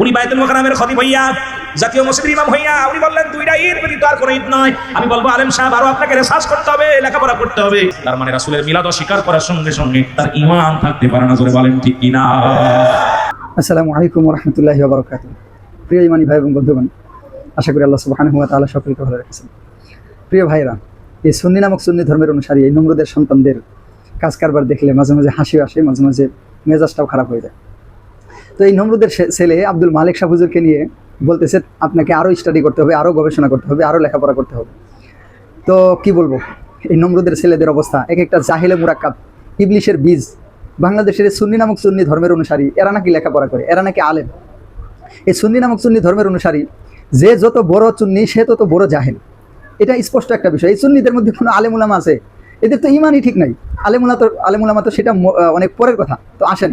উনি বায়তুল মোকারামের খতিব হইয়া, জাতীয় ইমাম হইয়া, উনি বললেন ঈদ ব্যতীত আর কোনো ঈদ নয়। আমি বলব, আলেম সাহেব, আরও আপনাকে রেসার্চ করতে হবে, লেখাপড়া করতে হবে। তার মানে রাসূলের মিলাদ স্বীকার করার সঙ্গে সঙ্গে তার ঈমান থাকতে পারে না, জোরে বলেন ঠিক কিনা? আসসালামু আলাইকুম রহমতুল্লাহি প্রিয় ইমানি ভাই এবং বন্ধুগণ, আশা করি আল্লাহ সুবহানাহু ওয়া তাআলা সকলকে ভালো রেখেছেন। প্রিয় ভাইরা, এই সুন্নি নামক সুন্নি ধর্মের অনুসারী এই নম্রদের সন্তানদের কাজ কারবার দেখলে মাঝে মাঝে হাসি আসে, মাঝে মাঝে মেজাজটাও খারাপ হয়ে যায়। তো এই নমরুদের ছেলে আব্দুল মালিক শাহ হুজুরকে নিয়ে বলতেছে, আপনাকে আরও স্টাডি করতে হবে আরও গবেষণা করতে হবে আরও লেখাপড়া করতে হবে। তো কি বলব? এই নমরুদের ছেলেদের অবস্থা এক একটা জাহিলে মুরাক্কাব, ইবলিশের বীজ, বাংলাদেশের সুন্নি নামক সুন্নি ধর্মের অনুসারী, এরা নাকি লেখাপড়া করে, এরা নাকি আলেম? এই সুন্নি নামক সুন্নি ধর্মের অনুসারী, যে যত বড় চুন্নি সে তত বড় জাহেল। এটা স্পষ্ট একটা বিষয়। এই সুন্নিদের মধ্যে কোনো আলেমুলামা আছে? এদের তো ইমানই ঠিক নাই। আলেমুলা তো আলেমুলামা তো সেটা অনেক পরের কথা। তো আসেন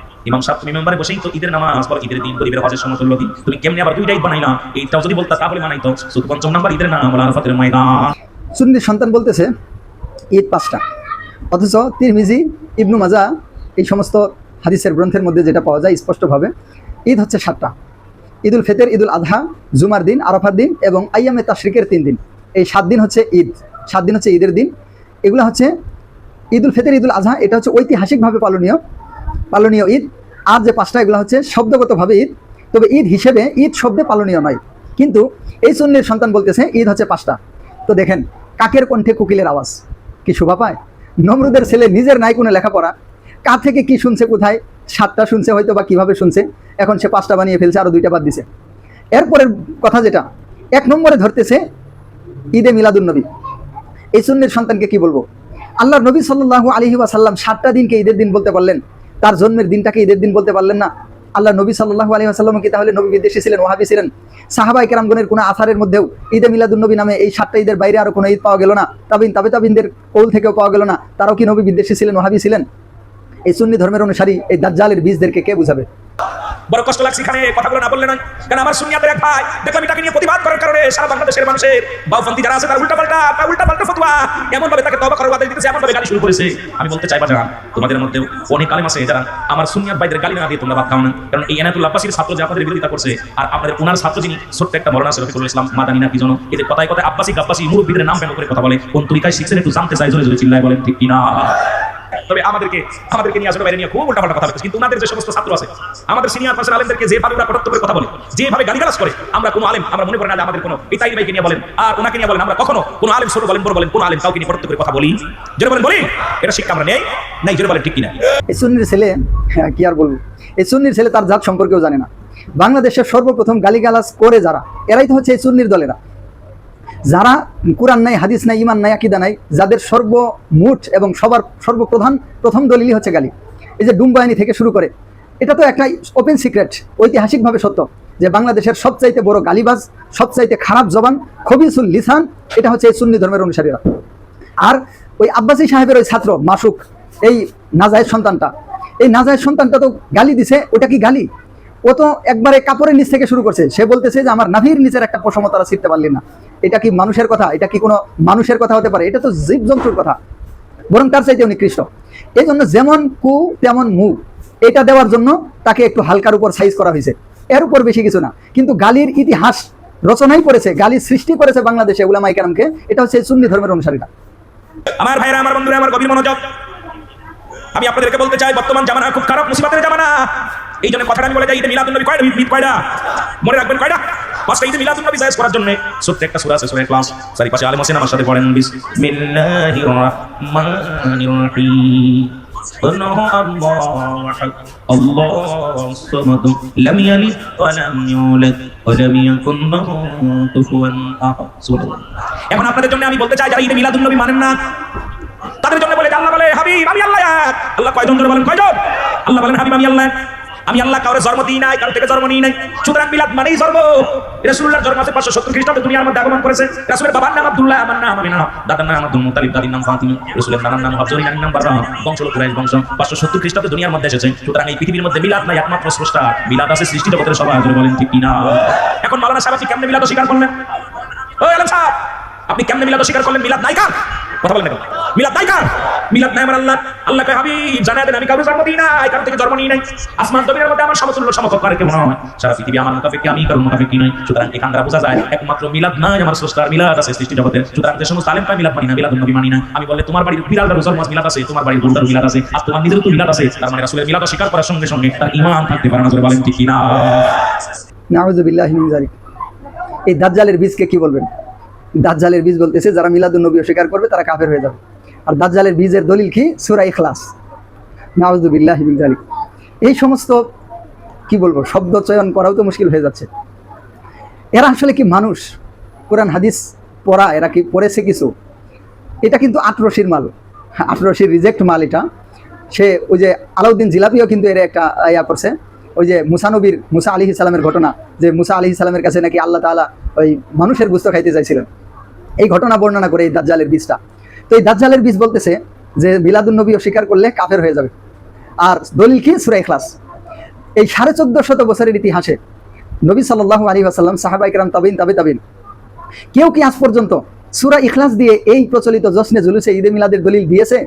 ইমাম সাহেব, তুমি মেম্বারে বসেই তো ঈদের নামাজ পড়ো, ঈদের দিন গরিবের হজের সমতুল্য দিন। তুমি কেমনি আবার দুইটা ঈদ বানাইলা? এইটাও যদি বলতা, তাহলে মানাইতো শুধু পঞ্চম নাম্বার ঈদের নাম আরাফাতের ময়দান। সুন্নির সন্তান বলতেছে, ঈদ পাঁচটা। অথচ তিরমিজি, ইবনু মাজা এই সমস্ত হাদিসের গ্রন্থের মধ্যে যেটা পাওয়া যায় স্পষ্টভাবে, ঈদ হচ্ছে সাতটা। ঈদুল ফিতর, ঈদুল আধা, জুমার দিন, আরাফার দিন এবং আইয়ামে তাশরিকের তিন দিন। এই সাত দিন হচ্ছে ঈদ। সাত দিন হচ্ছে ঈদের দিন। এগুলো হচ্ছে ঈদুল ফিতর, ঈদুল আজহা এটা হচ্ছে ঐতিহাসিকভাবে পালনীয়। পালনীয় ঈদ। আর যে পাঁচটা, এগুলো হচ্ছে শব্দগতভাবে ঈদ। তবে ঈদ হিসেবে ঈদ শব্দে পালনীয় নয়। কিন্তু এই সুন্নির সন্তান বলতেছে, ঈদ হচ্ছে পাঁচটা। তো দেখেন, কাকের কণ্ঠে কুকিলের আওয়াজ। কি শোভা পায়? নমরুদের ছেলে নিজের নাই কোনো লেখাপড়া। কার থেকে কি শুনছে কোথায়? সাতটা শুনছে হয়তো বা কীভাবে শুনছে? এখন সে পাঁচটা বানিয়ে ফেলছে আরও দুইটা বাদ দিছে। এরপরের কথা যেটা, এক নম্বরে ধরতেছে ঈদে মিলাদুন্নবী এই সুন্নির সন্তানকে কি বলব? আল্লাহ নবী সাল্লাল্লাহু আলাইহি ওয়াসাল্লাম সাতটা দিনকে ঈদের দিন বলতে পারলেন তার জন্মের দিনটাকে ঈদের দিন বলতে পারলেন না। আল্লাহ নবী সাল্লাহু আলী আসাল্লাম কি তাহলে নবী বিদেশি ছিলেন ওহাবি ছিলেন। সাহাবাই কেরামগণের কোনো আসারের মধ্যেও ঈদে মিলাদুলনবী নামে এই সাতটা ঈদের বাইরে আরও কোনো ঈদ পাওয়া গেল না। তাবিন, তাবে তাবিনদের কৌল থেকেও পাওয়া গেল না। তারাও কি নবী বিদেশি ছিলেন ওহাবি ছিলেন? এই সুন্নি ধর্মের অনুসারী এই দাজ্জালের বীজদেরকে কে বুঝাবে? বড় কষ্ট লাগছে এখানে, কথাগুলো না বললে নয়। কারণ আমার সুনিয়াদের এক ভাই দেখলাম এটাকে নিয়ে প্রতিবাদ করার কারণে সারা বাংলাদেশের মানুষের বাউপন্থী যারা আছে তার উল্টা পাল্টা তার উল্টা পাল্টা ফতোয়া। এমন ভাবে তাকে তবা করার দিতেছে এমন ভাবে গালি শুরু করেছে। আমি বলতে চাই বাজার তোমাদের মধ্যে অনেক আলেম আছে যারা আমার সুনিয়াত ভাইদের গালি না দিয়ে তোমরা বাদ খাও না। কারণ এই এনাতুল আব্বাসীর ছাত্র যে আপনাদের বিরোধিতা করছে, আর আপনাদের ওনার ছাত্র যিনি, ছোট্ট একটা বর্ণনা আছে, রফিকুল ইসলাম, মাদানি না কি এদের কথায় কথায় আব্বাসী আব্বাসী মুরব্বীদের নাম ব্যঙ্গ করে কথা বলে। কোন তরিকায় শিখছেন একটু জানতে চাই, জোরে জোরে চিল্লায় বলেন, ঠিক কিনা? তবে আমাদেরকে আমাদেরকে নিয়ে আসলে বাইরে নিয়ে খুব উল্টাপাল্টা কথা বলছে কিন্তু ওনাদের যে সমস্ত ছাত্র আছে, আমাদের সিনিয়র পার্সন আলেমদেরকে যেভাবে ওরা কটত্ব করে কথা বলে, যেভাবে গালিগালাজ করে, আমরা কোনো আলেম, আমরা মনে করি না আমাদের কোনো এই তাই ভাইকে নিয়ে বলেন, আর ওনাকে নিয়ে বলেন, আমরা কখনো কোনো আলেম ছোট বলেন, বড় বলেন, কোনো আলেম কাউকে নিয়ে কটত্ব করে কথা বলি। জোরে বলেন, বলি, এটা শিক্ষা আমরা নেই, নাই, জোরে বলেন, ঠিক কিনা? এই সুন্নির ছেলে হ্যাঁ কি আর বলব? এই সুন্নির ছেলে তার জাত সম্পর্কেও জানে না। বাংলাদেশের সর্বপ্রথম গালিগালাজ করে যারা, এরাই তো হচ্ছে এই সুন্নির দলেরা। যারা কোরআন নাই, হাদিস নাই ইমান নাই, আকিদা নাই, যাদের সর্বমুঠ এবং সবার সর্বপ্রধান, প্রথম দলিলই হচ্ছে গালি। এই যে ডুম্বাহিনী থেকে শুরু করে, এটা তো একটা ওপেন সিক্রেট ঐতিহাসিকভাবে সত্য, যে বাংলাদেশের সবচাইতে বড় গালিবাজ, সবচাইতে খারাপ জবান, খবিসুল লিসান, এটা হচ্ছে এই সুন্নি ধর্মের অনুসারীরা। আর ওই আব্বাসী সাহেবের ওই ছাত্র, মাসুক, এই নাজায়ের সন্তানটা, এই নাজায়ের সন্তানটা তো গালি দিছে, ওটা কি গালি? ও তো একবারে কাপড়ের নিচ থেকে শুরু করছে, সে বলতেছে যে আমার নাভির নিচের একটা পশম তারা ছিঁড়তে পারলি না। এটা কি মানুষের কথা? এটা কি কোনো মানুষের কথা হতে পারে? এটা তো জীবজন্তুর কথা। বরং তার চাইতে নিকৃষ্ট এই জন্য যেমন কু, তেমন মু। এটা দেওয়ার জন্য তাকে একটু হালকার উপর সাইজ করা হয়েছে। এর উপর বেশি কিছু না। কিন্তু গালির ইতিহাস রচনাই করেছে গালির সৃষ্টি করেছে বাংলাদেশে উলামাই কারামকে। এটা হচ্ছে সুন্নি ধর্মের অনুসারীরা। আমার ভাইরা, আমার বন্ধুরা, আমার গভীর মনোযোগ। আমি আপনাদেরকে বলতে চাই, বর্তমান জামানা খুব খারাপ, মুসিবতের জামানা। এই জন্য কথাটা আমি বলে যাই ঈদে মিলাদুন নবী কয়টা ঈদ কয়টা মনে রাখবেন কয়টা পাঁচটা ঈদে মিলাদুন নবী জায়েজ করার জন্য সত্যি একটা সূরা আছে সূরা ইখলাস চারিপাশে আলেম হোসেন আমার সাথে পড়েন বিসমিল্লাহির রাহমানির রাহিম قل هو الله احد الله الصمد لم يلد ولم يولد ولم يكن له كفوا احد এখন আপনাদের জন্য আমি বলতে চাই যারা ঈদে মিলাদুন নবী মানেন না তাদের জন্য বলে যে আল্লাহ বলে হাবিব আমি আল্লাহ এক। আল্লাহ কয়জন জোরে বলেন কয়জন আল্লাহ বলেন হাবিব আমি আল্লাহ এক। আমি আল্লাহ কাউরে জন্ম দিই নাই, কারও থেকে জন্ম নিই নাই। সুতরাং মিলাদ মানেই জন্ম। রাসূলুল্লাহর জন্ম আছে 570 খ্রিস্টাব্দে দুনিয়ার মধ্যে আগমন করেছে। রাসূলের বাবার নাম আব্দুল্লাহ, আমার নাম আমিনা। দাদার নাম আব্দুল মুতালিব, দাদির নাম ফাতিমা। রাসূলের নানার নাম হাফজরি নানির নাম বাররা বংশ হলো কুরাইশ বংশ। 570 খ্রিস্টাব্দে দুনিয়ার মধ্যে এসেছে। সুতরাং এই পৃথিবীর মধ্যে মিলাদ নাই, একমাত্র স্রষ্টা। মিলাদ আছে সৃষ্টি জগতের সবাই। বলেন ঠিক কিনা? এখন মাওলানা সাহেব, আপনি কেমনে মিলাদ স্বীকার করলেন? ও আলম সাহেব, আপনি কেমনে মিলাদ স্বীকার করলেন? মিলাদ নাই কার? কথা বলেন না? মিলাদ নাই কার? মিলাদ নাই আমার আল্লাহ। আল্লাহ কয়, হাবিব জানা দেন, আমি কাউকে জন্ম দিই নাই, কারও থেকে জন্ম নিই নাই। আসমান জমিনের মধ্যে আমার সমতুল্য সমকক্ষ আর কেউ নয় সারা পৃথিবী আমার মুতাফিক আমি, কারও মুতাফিক কি নয় সুতরাং এখান দ্বারা বোঝা যায়, একমাত্র মিলাদ নাই আমার স্রষ্টার মিলাদ আছে সৃষ্টি জগতে। সুতরাং যে সমস্ত আলেম পায় মিলাদ মানি না মিলাদ নবী মানি না। আমি বললে, তোমার বাড়ির বিড়ালটার জন্ম মিলাদ আছে, তোমার বাড়ির গরুটার মিলাদ আছে, আর তোমার নিজের তো মিলাদ আছে। তার মানে রাসূলের মিলাদ স্বীকার করার সঙ্গে সঙ্গে তার ঈমান থাকতে পারে না, জোরে বলেন ঠিক কিনা? নাউজুবিল্লাহ মিন জালিক এই দাজ্জালের বীজকে কি বলবেন? দাজ্জালের বীজ বলতেছে, যারা মিলাদুন নবী অস্বীকার করবে, তারা কাফের হয়ে যাবে। আর দাজ্জালের বীজের দলিল কি? সূরা ইখলাস। নাউজুবিল্লাহ জালিক এই সমস্ত, কি বলব, শব্দ চয়ন করাও তো মুশকিল হয়ে যাচ্ছে। এরা আসলে কি মানুষ? কোরআন, হাদিস পড়া, এরা কি পড়েছে কিছু? এটা কিন্তু আটরশির মাল। আটরশির রিজেক্ট মাল এটা। সে ওই যে আলাউদ্দিন জিলাপিও কিন্তু এর একটা ইয়া করছে। ওই যে মুসানবীর মুসা আলী ইসলামের ঘটনা, যে মুসা আলী ইসলামের কাছে নাকি আল্লাহ তাআলা ওই মানুষের গুস্ত খাইতে চাইছিলেন। এই ঘটনা বর্ণনা করে এই দাজ্জালের বীজটা। তো এই দাজ্জালের বীজ বলতেছে যে মিলাদুন নবী অস্বীকার করলে কাফের হয়ে যাবে। আর দলিল কি? সুরা ইখলাস। এই সাড়ে চোদ্দ শত বছরের ইতিহাসে নবী সাল্লাহ আলী আসাল্লাম সাহাবা ইকরাম তাবিন, তাবি তাবিন, কেউ কি আজ পর্যন্ত সুরা ইখলাস দিয়ে এই প্রচলিত জশ্নে জুলুসে ঈদে মিলাদের দলিল দিয়েছে?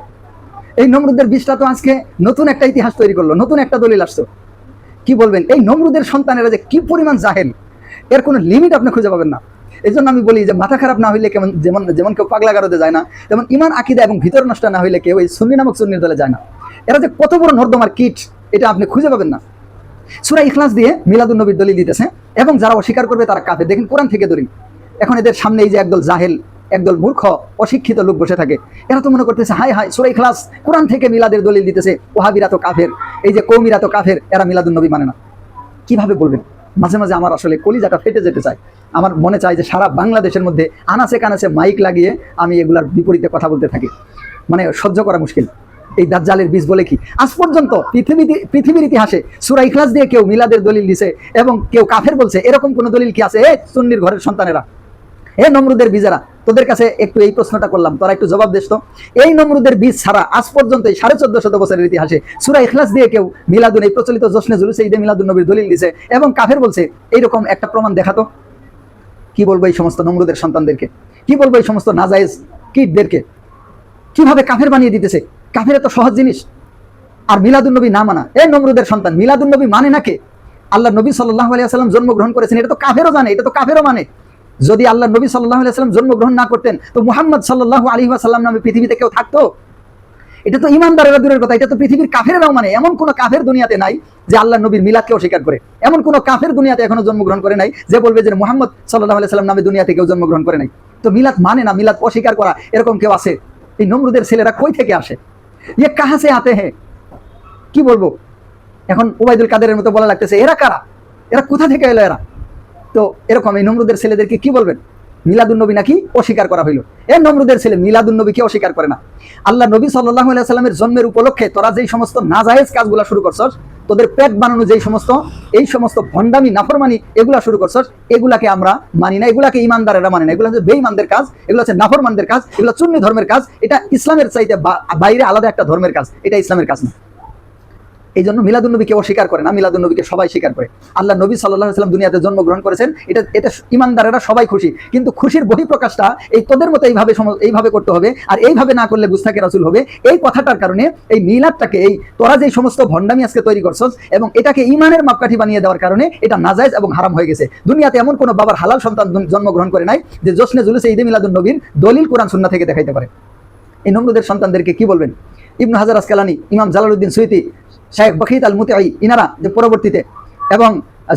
এই নমরুদের বীজটা তো আজকে নতুন একটা ইতিহাস তৈরি করল, নতুন একটা দলিল আসতো কি বলবেন? এই নমরুদের সন্তানেরা যে কি পরিমাণ জাহেল, এর কোনো লিমিট আপনি খুঁজে পাবেন না। এই জন্য আমি বলি যে মাথা খারাপ না হইলে কেমন যেমন যেমন কেউ পাগলা গারদে যায় না, তেমন ইমান আকিদা এবং ভিতর নষ্ট না হইলে কেউ এই সুন্নি নামক সুন্নির দলে যায় না। এরা যে কত বড় নর্দমার কিট, এটা আপনি খুঁজে পাবেন না। সুরা ইখলাস দিয়ে মিলাদুল নবীর দলিল দিতেছে, এবং যারা অস্বীকার করবে তারা কাফে দেখেন কোরআন থেকে দলিল এখন এদের সামনে এই যে একদল জাহেল, একদল মূর্খ, অশিক্ষিত লোক বসে থাকে। এরা তো মনে করতেছে হাই হাই সুরাই ইখলাস, কোরআন থেকে মিলাদের দলিল দিতেছে ওহাবিরা তো কাফের, এই যে কৌমিরা তো কাফের, এরা মিলাদুল নবী মানে না। কীভাবে বলবেন? মাঝে মাঝে আমার আসলে কলিজাটা ফেটে যেতে চায়। আমার মনে চায় যে সারা বাংলাদেশের মধ্যে আনাচে কানাচে মাইক লাগিয়ে আমি এগুলার বিপরীতে কথা বলতে থাকি। মানে সহ্য করা মুশকিল। এই দাজ্জালের বীজ বলে কি? আজ পর্যন্ত পৃথিবীতে পৃথিবীর ইতিহাসে সুরা ইখলাস দিয়ে কেউ মিলাদের দলিল দিছে এবং কেউ কাফের বলছে, এরকম কোনো দলিল কি আছে? এ সুন্নির ঘরের সন্তানেরা। এ নমরুদের বীজেরা তোদের কাছে একটু এই প্রশ্নটা করলাম, তোরা একটু জবাব দিস তো। এই নমরুদের বীজ ছাড়া আজ পর্যন্ত এই সাড়ে চোদ্দ শত বছরের ইতিহাসে সুরা ইখলাস দিয়ে কেউ মিলাদুন, এই প্রচলিত জশ্নে জুলুসে ঈদে মিলাদুন নবীর দলিল দিছে। এবং কাফের বলছে, এইরকম একটা প্রমাণ দেখাতো কি বলব এই সমস্ত নমরুদের সন্তানদেরকে? কি বলব এই সমস্ত নাজায়েজ কিটদেরকে কীভাবে কাফের বানিয়ে দিতেছে? কাফের এত সহজ জিনিস। আর মিলাদুন্নবী না মানা। এই নমরুদের সন্তান মিলাদুন্নবী মানে না কে? আল্লাহ নবী সাল্লাহ আলিয়া সাল্লাম জন্মগ্রহণ করেছেন, এটা তো কাফেরও জানে, এটা তো কাফেরও মানে। যদি আল্লাহ নবী সাল্লাহ আলিয়া সাল্লাম জন্মগ্রহণ না করতেন, তো মুহাম্মদ সাল্লাহ আলী সাল্লাম নামে পৃথিবীতে কেউ থাকতো? এটা তো ইমানদারেরা দূরের কথা, এটা তো পৃথিবীর কাফেরাও মানে। এমন কোনো কাফের দুনিয়াতে নাই যে আল্লাহ নবীর মিলাদকে অস্বীকার করে। এমন কোনো কাফের দুনিয়াতে এখনও জন্মগ্রহণ করে নাই যে বলবে যে মোহাম্মদ সাল্লাহ আলি সাল্লাম নামে দুনিয়াতে কেউ জন্মগ্রহণ করে নাই। তো মিলাদ মানে না মিলাদ অস্বীকার করা? এরকম কেউ আছে? এই নমরুদের ছেলেরা কই থেকে আসে? ইয়ে কাহা সে আতে হ্যাঁ কি বলব? এখন ওবায়দুল কাদেরের মতো বলা লাগতেছে, এরা কারা? এরা কোথা থেকে এলো এরা? তো এরকম এই নমরুদের ছেলেদেরকে কি বলবেন? মিলাদুন্নবী নাকি অস্বীকার করা হইল। এ নমরুদের ছেলে মিলাদুন্নবীকে অস্বীকার করে না। আল্লাহ নবী সাল্লাহ সাল্লামের জন্মের উপলক্ষে তোরা যেই সমস্ত নাজায়েজ কাজগুলো শুরু করছস, তোদের পেট বানানো যেই সমস্ত, এই সমস্ত ভণ্ডামি, নাফরমানি এগুলা শুরু করছস, এগুলাকে আমরা মানি না, এগুলাকে ইমানদারেরা মানে না। এগুলো হচ্ছে বেঈমানদের কাজ, এগুলো হচ্ছে নাফরমানদের কাজ, এগুলো চুন্নি ধর্মের কাজ। এটা ইসলামের চাইতে বাইরে আলাদা একটা ধর্মের কাজ, এটা ইসলামের কাজ না। এই জন্য মিলাদুন্নবীকে অস্বীকার করে না মিলাদুন্নবীকে সবাই স্বীকার করে। আল্লাহ নবী সাল্লাহ সাল্লাম দুনিয়াতে জন্মগ্রহণ করেছেন, এটা এটা ইমানদারেরা সবাই খুশি, কিন্তু খুশির বহিঃপ্রকাশটা এই তোদের মতো এইভাবে এইভাবে করতে হবে, আর এইভাবে না করলে গুস্তাকে রাসুল হবে। এই কথাটার কারণে এই মিলাদটাকে, এই তোরা যে সমস্ত ভণ্ডামি আজকে তৈরি করছস, এবং এটাকে ইমানের মাপকাঠি বানিয়ে দেওয়ার কারণে এটা নাজায়জ এবং হারাম হয়ে গেছে। দুনিয়াতে এমন কোনো বাবার হালাল সন্তান জন- জন্মগ্রহণ করে নাই, যে জোসনে জুলুসে ঈদে মিলাদুন নবীর দলিল কোরআন সুন্না থেকে দেখাইতে পারে। এই নমরুদের সন্তানদেরকে কি বলবেন? ইবনু হাজার আসকালানি, ইমাম জালালউদ্দিন সুইতি শেখ বখিত আল মুতাই ইনারা যে পরবর্তীতে, এবং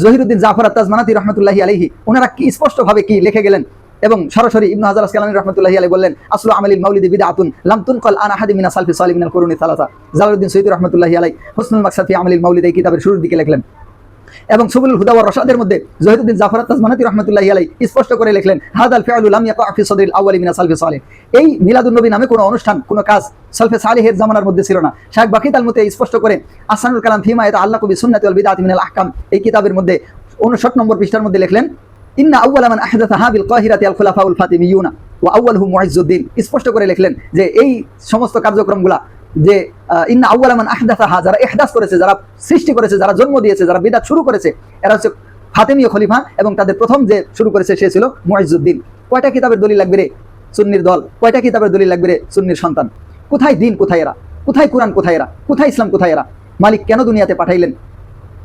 জহিরুদ্দিন জাফর আত্তাজ মানাতি রহমতুল্লাহি আলহি ওনারা কি স্পষ্টভাবে কি লিখে গেলেন? এবং সরাসরি ইবনু হাজার আসকালানি রহমতুল্লাহি আলী বললেন, আসলু আমালিল মাউলিদি বিদা আতুন লামতুন কল আন আহাদি মিনা সালফি সালিমিনাল করুনি সালাসা। জালালউদ্দিন সুইতি রহমতুল্লাহি আলাই হুসনুল মাকসাফি আমালিল মাউলিদ এই কিতাবের শুরুর দিকে লিখলেন। এবং সুবুল হুদা ওয়া রশাদের মধ্যে জহিরুদ্দিন জাফর তাজমানাতি রহমতুল্লাহি আলাই স্পষ্ট করে লিখলেন, হাদাল ফিআলু লাম ইয়াকা ফি সদরিল আউয়ালি মিনা সালফি সালেহ। এই মিলাদুন নবী নামে কোনো অনুষ্ঠান, কোনো কাজ সালফে সালেহের জামানার মধ্যে ছিল না। শাহেখ বাকিত আল মুতে স্পষ্ট করে, আসানুল কালাম ফিমা এটা আল্লাহ কবি সুন্নাতি ওয়াল বিদআতি মিনাল আহকাম। এই কিতাবের মধ্যে 59 নম্বর পৃষ্ঠার মধ্যে লিখলেন, ইন্না আউয়ালা মান আহদাথা হাবিল কাহিরাতি আল খুলাফাউল ফাতিমিয়ুনা ওয়া আউয়ালহুম মুইজ্জুদ্দিন। স্পষ্ট করে লিখলেন যে এই সমস্ত কার্যক্রমগুলা যে ইন্না আউয়ালা মান হা, যারা ইহদাস করেছে, যারা সৃষ্টি করেছে, যারা জন্ম দিয়েছে, যারা বিদাত শুরু করেছে, এরা হচ্ছে ফাতেমীয় খলিফা এবং তাদের প্রথম যে শুরু করেছে, সে ছিল মুইজ্জুদ্দিন কয়টা কিতাবের দলিল লাগবে রে? সুন্নির দল। কয়টা কিতাবের দলিল লাগবে রে? সুন্নির সন্তান। কোথায় দিন কোথায় এরা? কোথায় কোরআন কোথায় এরা? কোথায় ইসলাম কোথায় এরা? মালিক কেন দুনিয়াতে পাঠাইলেন?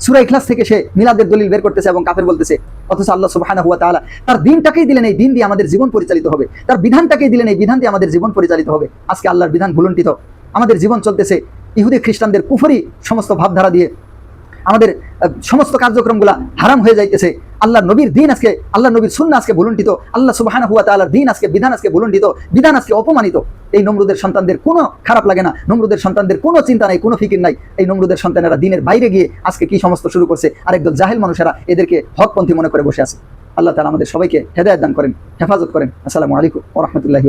সুরা ইখলাস থেকে সে মিলাদের দলিল বের করতেছে এবং কাফের বলতেছে, অথচ আল্লাহ সুবহানাহু ওয়া তাআলা তার দিনটাকেই দিলেন, এই দিন দিয়ে আমাদের জীবন পরিচালিত হবে। তার বিধানটাকেই দিলেন, এই বিধান দিয়ে আমাদের জীবন পরিচালিত হবে। আজকে আল্লাহর বিধান ভুলুণ্ঠিত। আমাদের জীবন চলতেছে ইহুদি খ্রিস্টানদের কুফরি সমস্ত ভাবধারা দিয়ে। আমাদের সমস্ত কার্যক্রমগুলা হারাম হয়ে যাইতেছে। আল্লাহ নবীর দিন আজকে, আল্লাহ নবীর সুন্না আজকে ভুলুণ্ঠিত আল্লাহ সুবাহান হুয়া তাল্লাহর দিন আজকে, বিধান আজকে ভুলুণ্ঠিত বিধান আজকে অপমানিত। এই নমরুদের সন্তানদের কোনো খারাপ লাগে না। নমরুদের সন্তানদের কোনো চিন্তা নাই, কোনো ফিকির নাই। এই নমরুদের সন্তানেরা দিনের বাইরে গিয়ে আজকে কি সমস্ত শুরু করছে? আর একদল জাহেল মানুষেরা এদেরকে হকপন্থী মনে করে বসে আছে। আল্লাহ তালা আমাদের সবাইকে হেদায়ত দান করেন, হেফাজত করেন। আসসালামু আলাইকুম ও রহমতুল্লাহি